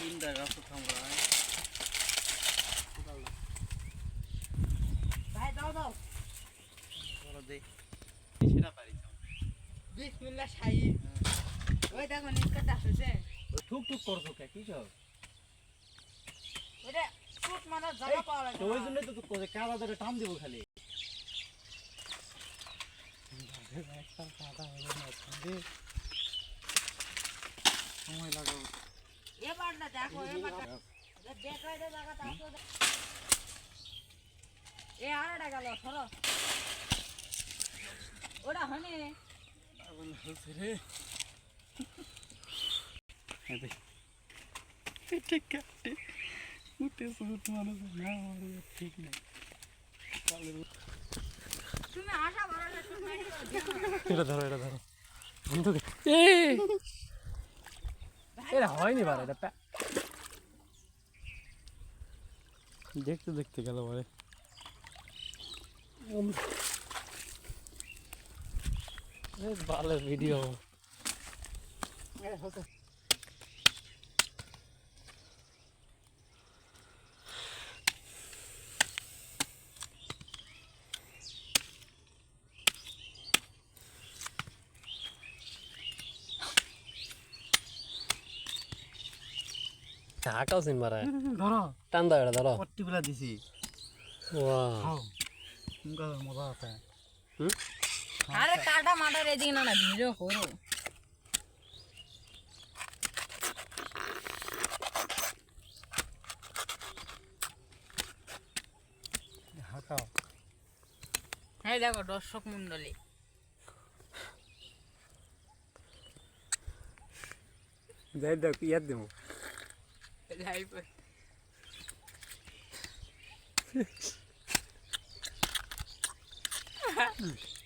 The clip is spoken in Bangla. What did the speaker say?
তিনটা গাছ থামরা ভাই দাও দাও ঠুক করছ কে কি সব ওই জন্য তো তোকে কাদা ধরে টান দেবো খালি সময় ঠিক নেই তুমি আশা ভরসা তুমি এটা ধরো এটা ধরো। বন্ধুকে এ এটা হয়নি বার এটা দেখতে দেখতে গেল পরে। ভালো ভিডিও হাঁকাও সিন মারা ধরো টান দাও পট্টি দিছি। ওয়াও মজা আছে। আরে কাটা মাটা রেডি না না ভিড়ো হরো হ্যাঁ দেখো দর্শক মন্ডলী যাই দেখ ইয়াদ দিব Live. Live.